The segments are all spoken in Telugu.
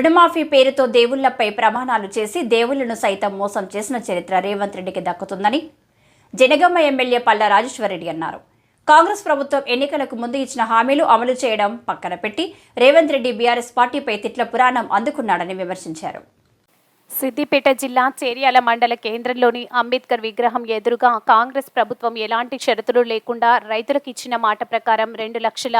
రుణమాఫీ పేరుతో దేవుళ్ళపై ప్రమాణాలు చేసి దేవుళ్ళను సైతం మోసం చేసిన చరిత్ర రేవంత్ రెడ్డికి దక్కుతుందని జనగామ ఎమ్మెల్యే పల్ల రాజేశ్వరరెడ్డి అన్నారు. కాంగ్రెస్ ప్రభుత్వం ఎన్నికలకు ముందు ఇచ్చిన హామీలు అమలు చేయడం పక్కన పెట్టి రేవంత్ రెడ్డి బీఆర్ఎస్ పార్టీపై తిట్ల పురాణం అందుకున్నాడని విమర్శించారు. సిద్దిపేట జిల్లా చేర్యాల మండల కేంద్రంలోని అంబేద్కర్ విగ్రహం ఎదురుగా కాంగ్రెస్ ప్రభుత్వం ఎలాంటి షరతులు లేకుండా రైతులకు ఇచ్చిన మాట ప్రకారం రెండు లక్షల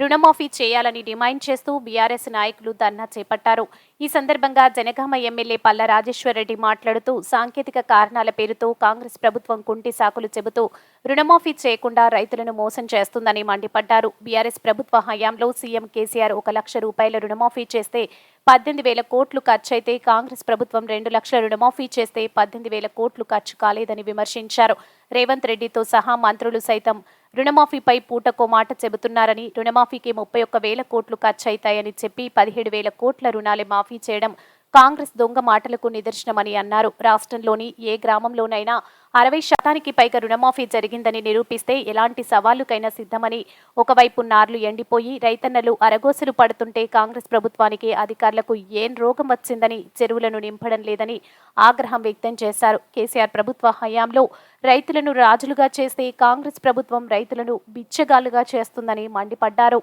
రుణమాఫీ చేయాలని డిమాండ్ చేస్తూ బీఆర్ఎస్ నాయకులు ధర్నా చేపట్టారు. ఈ సందర్భంగా జనగామ ఎమ్మెల్యే పల్ల రాజేశ్వరరెడ్డి మాట్లాడుతూ సాంకేతిక కారణాల పేరుతో కాంగ్రెస్ ప్రభుత్వం కుంటి సాకులు చెబుతూ రుణమాఫీ చేయకుండా రైతులను మోసం చేస్తుందని మండిపడ్డారు. బీఆర్ఎస్ ప్రభుత్వ హయాంలో సీఎం కేసీఆర్ ఒక లక్ష రూపాయల రుణమాఫీ చేస్తే పద్దెనిమిది వేల కోట్లు ఖర్చయితే కాంగ్రెస్ ప్రభుత్వం రెండు లక్షల రుణమాఫీ చేస్తే పద్దెనిమిది వేల కోట్లు ఖర్చు కాలేదని విమర్శించారు. రేవంత్ రెడ్డితో సహా మంత్రులు సైతం రుణమాఫీపై పూటకో మాట చెబుతున్నారని రుణమాఫీకి ముప్పై ఒక్క వేల కోట్లు ఖర్చయితాయని చెప్పి పదిహేడు వేల కోట్ల రుణాలే మాఫీ చేయడం కాంగ్రెస్ దొంగ మాటలకు నిదర్శనమని అన్నారు. రాష్ట్రంలోని ఏ గ్రామంలోనైనా అరవై శాతానికి పైగా రుణమాఫీ జరిగిందని నిరూపిస్తే ఎలాంటి సవాలుకైనా సిద్ధమని ఒకవైపు నార్లు ఎండిపోయి రైతన్నలు అరగోసలు పడుతుంటే కాంగ్రెస్ ప్రభుత్వానికి అధికారులకు ఏం రోగం వచ్చిందని చెరువులను నింపడం లేదని ఆగ్రహం వ్యక్తం చేశారు. కేసీఆర్ ప్రభుత్వ హయాంలో రైతులను రాజులుగా చేస్తే కాంగ్రెస్ ప్రభుత్వం రైతులను బిచ్చగాలుగా చేస్తుందని మండిపడ్డారు.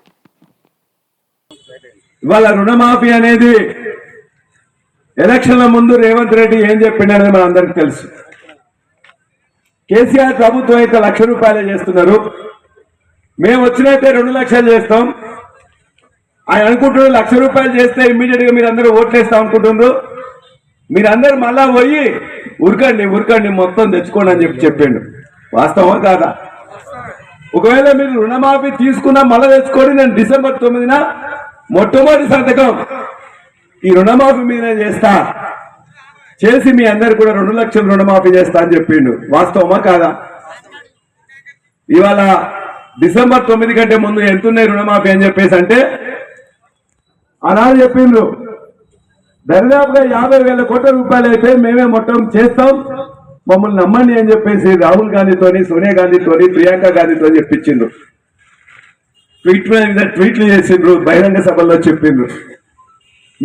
ఇవాళ రుణమాఫీ అనేది ఎలక్షన్ల ముందు రేవంత్ రెడ్డి ఏం చెప్పిండనేది మన అందరికి తెలుసు. కేసీఆర్ ప్రభుత్వం అయితే లక్ష రూపాయలే చేస్తున్నారు. మేము వచ్చినైతే రెండు లక్షలు చేస్తాం. ఆయన అనుకుంటున్నారు లక్ష రూపాయలు చేస్తే ఇమ్మీడియట్గా మీరు అందరూ ఓట్లేస్తాం అనుకుంటున్నారు. మీరందరూ మళ్ళా పోయి ఉరకండి ఉరకండి మొత్తం తెచ్చుకోండి అని చెప్పి చెప్పిండు. వాస్తవం కాదా? ఒకవేళ మీరు రుణమాఫీ తీసుకున్నా మళ్ళా తెచ్చుకోండి నేను డిసెంబర్ తొమ్మిదిన మొట్టమొదటి సంతకం. ఈ రుణమాఫీ మీద చేస్తా. చేసి మీ అందరు కూడా రెండు లక్షలు రుణమాఫీ చేస్తా అని చెప్పిండు. వాస్తవమా కాదా? ఇవాళ డిసెంబర్ తొమ్మిది కంటే ముందు ఎంతున్నాయి రుణమాఫీ అని చెప్పేసి అంటే అనాలు చెప్పిండ్రు. దరిదాపుగా యాభై వేల కోట్ల రూపాయలు అయితే మేమే మొత్తం చేస్తాం. మమ్మల్ని నమ్మండి అని చెప్పేసి రాహుల్ గాంధీతోని సోనియా గాంధీతోని ప్రియాంక గాంధీతో చెప్పించిండ్రు. ట్వీట్ మీద ట్వీట్లు చేసిండ్రు బహిరంగ సభల్లో చెప్పిండ్రు.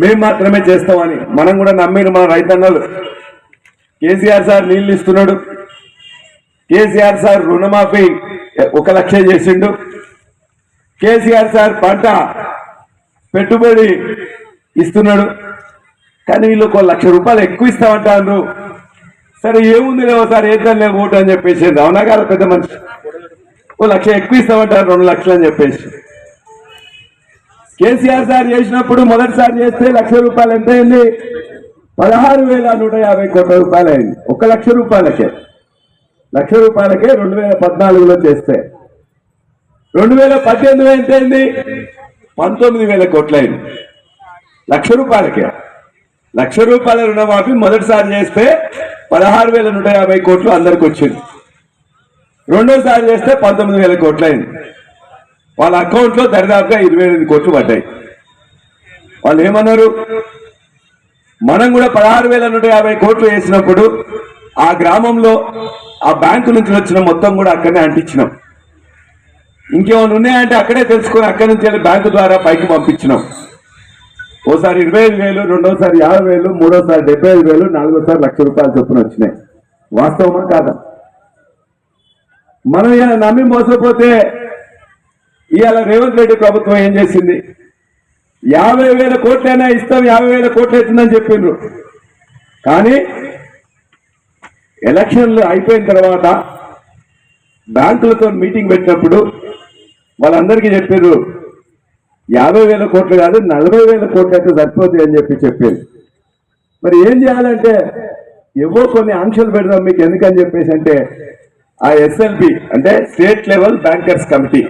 మేము మాత్రమే చేస్తామని మనం కూడా నమ్మిన మన రైతన్నలు. కేసీఆర్ సార్ నీళ్ళు ఇస్తున్నాడు. కేసీఆర్ సార్ రుణమాఫీ ఒక లక్ష చేసిండు. కేసీఆర్ సార్ పంట పెట్టుబడి ఇస్తున్నాడు. కానీ వీళ్ళు ఒక లక్ష రూపాయలు ఎక్కువ ఇస్తామంటారు సరే ఏముంది లేవో సార్ ఏదైనా ఓటు అని చెప్పేసి అవునా కాదు పెద్ద మనిషి? ఓ లక్ష ఎక్కువ ఇస్తామంటారు రెండు లక్షలు అని చెప్పేసి. కేసీఆర్ సార్ చేసినప్పుడు మొదటిసారి చేస్తే లక్ష రూపాయలు ఎంత అయింది? పదహారు వేల నూట యాభై కోట్ల రూపాయలు అయింది. ఒక లక్ష రూపాయలకే. లక్ష రూపాయలకే రెండు వేల పద్నాలుగులో చేస్తే. రెండు వేల పద్దెనిమిదిలో ఎంత అయింది? పంతొమ్మిది వేల కోట్లయింది లక్ష రూపాయలకే. లక్ష రూపాయల రుణమాఫీ మొదటిసారి చేస్తే పదహారు వేల నూట యాభై కోట్లు అందరికి వచ్చింది రెండోసారి చేస్తే పంతొమ్మిది వేల కోట్లయింది వాళ్ళ అకౌంట్లో దరిదాపుగా ఇరవై ఎనిమిది కోట్లు పడ్డాయి. వాళ్ళు ఏమన్నారు? మనం కూడా పదహారు వేల నూట యాభై కోట్లు వేసినప్పుడు ఆ గ్రామంలో ఆ బ్యాంకు నుంచి వచ్చిన మొత్తం కూడా అక్కడనే అంటించినాం. ఇంకేమైనా ఉన్నాయంటే అక్కడే తెలుసుకొని అక్కడి నుంచి వెళ్ళి బ్యాంకు ద్వారా పైకి పంపించినాం. ఓసారి ఇరవై ఐదు వేలు రెండోసారి యాభై వేలు మూడోసారి డెబ్బై ఐదు వేలు నాలుగోసారి లక్ష రూపాయలు చొప్పున వచ్చినాయి. వాస్తవమా కాదా? మనం ఇలా నమ్మి మోసపోతే ఇవాళ రేవంత్ రెడ్డి ప్రభుత్వం ఏం చేసింది? యాభై వేల కోట్లైనా ఇస్తాం యాభై వేల కోట్లు అవుతుందని చెప్పిండ్రు. కానీ ఎలక్షన్లు అయిపోయిన తర్వాత బ్యాంకులతో మీటింగ్ పెట్టినప్పుడు వాళ్ళందరికీ చెప్పారు యాభై వేల కోట్లు కాదు నలభై వేల కోట్లు అయితే సరిపోతాయి అని చెప్పి చెప్పారు మరి ఏం చేయాలంటే ఎవో కొన్ని ఆంక్షలు పెడదాం మీకు ఎందుకని చెప్పేసి అంటే ఆ ఎస్ఎల్బి అంటే స్టేట్ లెవెల్ బ్యాంకర్స్ కమిటీ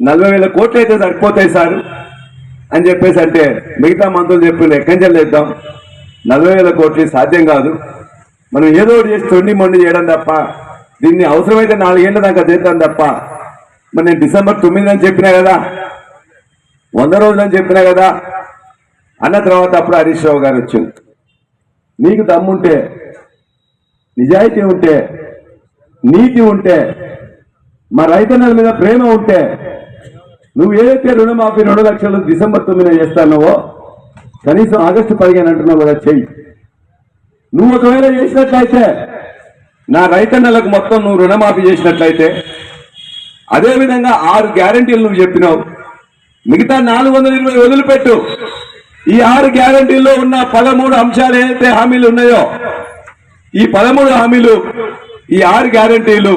నలభై వేల కోట్లు అయితే సరిపోతాయి సార్ అని చెప్పేసి అంటే మిగతా మంత్రులు చెప్పి ఎక్కడి చేద్దాం. నలభై వేల కోట్లు సాధ్యం కాదు. మనం ఏదో ఒకటి చేసి తొండి మొండి చేయడం తప్ప దీన్ని అవసరమైతే నాలుగేళ్ళ దాకా చేద్దాం తప్ప మరి నేను డిసెంబర్ తొమ్మిది అని చెప్పినా కదా వంద రోజులని చెప్పినా కదా అన్న తర్వాత అప్పుడు హరీష్ రావు గారు వచ్చారు. నీకు దమ్ముంటే నిజాయితీ ఉంటే నీతి ఉంటే మా రైతన్నల మీద ప్రేమ ఉంటే నువ్వు ఏదైతే రుణమాఫీ రెండు లక్షలు డిసెంబర్ తొమ్మిదిన చేస్తానవో కనీసం ఆగస్టు పదిహేను అంటున్నావు కదా చెయ్యి. నువ్వు ఒకవేళ చేసినట్లయితే నా రైతన్నలకు మొత్తం నువ్వు రుణమాఫీ చేసినట్లయితే అదేవిధంగా ఆరు గ్యారంటీలు నువ్వు చెప్పినావు. మిగతా నాలుగు వందల ఇరవై వదిలిపెట్టు. ఈ ఆరు గ్యారంటీల్లో ఉన్న పదమూడు అంశాలు ఏదైతే హామీలు ఉన్నాయో ఈ పదమూడు హామీలు ఈ ఆరు గ్యారంటీలు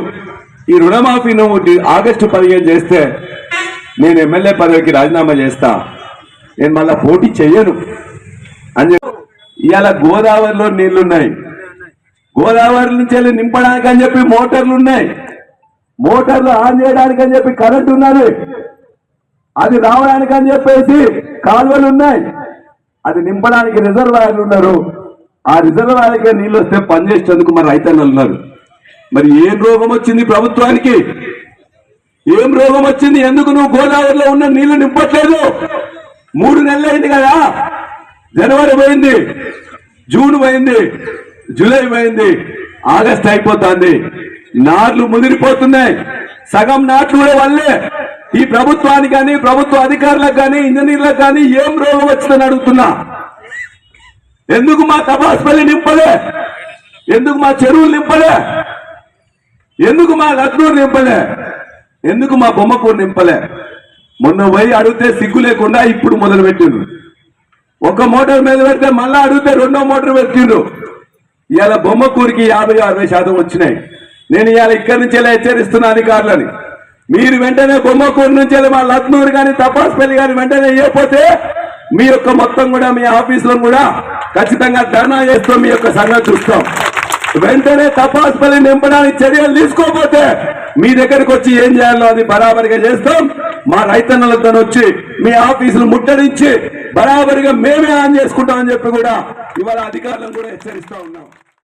ఈ రుణమాఫీ నువ్వు ఆగస్టు పదిహేను చేస్తే నేను ఎమ్మెల్యే పదవికి రాజీనామా చేస్తా. నేను మళ్ళా పోటీ చెయ్యను. అని చెప్పి ఇవాళ గోదావరిలో నీళ్ళున్నాయి. గోదావరి నుంచి వెళ్ళి నింపడానికి అని చెప్పి మోటార్లు ఉన్నాయి. మోటార్లు ఆన్ చేయడానికి అని చెప్పి కరెంట్ ఉన్నది. అది రావడానికి అని చెప్పేసి కాలువలు ఉన్నాయి. అది నింపడానికి రిజర్వాయర్లు ఉన్నారు. ఆ రిజర్వాయర్కే నీళ్ళు వస్తే పనిచేసేందుకు మరి రైతన్నలు ఉన్నారు. మరి ఏం రోగం వచ్చింది ప్రభుత్వానికి? ఏం రోగం వచ్చింది? ఎందుకు నువ్వు గోదావరిలో ఉన్న నీళ్ళు నింపట్లేదు? మూడు నెలలు అయింది కదా. జనవరి పోయింది. జూన్ పోయింది. జూలై పోయింది. ఆగస్ట్ అయిపోతుంది. నాట్లు ముదిరిపోతున్నాయి. సగం నాట్లు కూడా వల్లే. ఈ ప్రభుత్వానికి కానీ ప్రభుత్వ అధికారులకు కానీ ఇంజనీర్లకు కానీ ఏం రోగం వచ్చిందని అడుగుతున్నా. ఎందుకు మా తపాసుపల్లి నింపలే? ఎందుకు మా చెరువులు నింపలే? ఎందుకు మా లక్నూరు నింపలే? ఎందుకు మా బొమ్మకూరు నింపలే? మొన్న పోయి అడిగితే సిగ్గు లేకుండా ఇప్పుడు మొదలు పెట్టిండ్రు ఒక మోటార్ మీద పెడితే మళ్ళా అడిగితే రెండో మోటార్ పెట్టిండ్రు. ఇవాళ బొమ్మకూరికి యాభై అరవై శాతం వచ్చినాయి. నేను ఇవాళ ఇక్కడి నుంచి హెచ్చరిస్తున్నా అధికారులని. మీరు వెంటనే బొమ్మకూరు నుంచి మా లక్నూరు కానీ తపాస్పల్లి కానీ వెంటనే చేయకపోతే మీ యొక్క మొత్తం కూడా మీ ఆఫీసులో కూడా ఖచ్చితంగా ధర్నా చేస్తాం మీ యొక్క సంగతి చూస్తాం. వెంటనే తపాసుపల్లి నింపడానికి చర్యలు తీసుకోకపోతే మీ దగ్గరకు వచ్చి ఏం చేయాలో అది బరాబరిగా చేస్తాం. మా రైతన్నలతో వచ్చి మీ ఆఫీసులు ముట్టడించి బరాబరిగా మేమే ఆన్ చేసుకుంటామని చెప్పి కూడా ఇవాళ అధికారులను కూడా హెచ్చరిస్తా ఉన్నాం.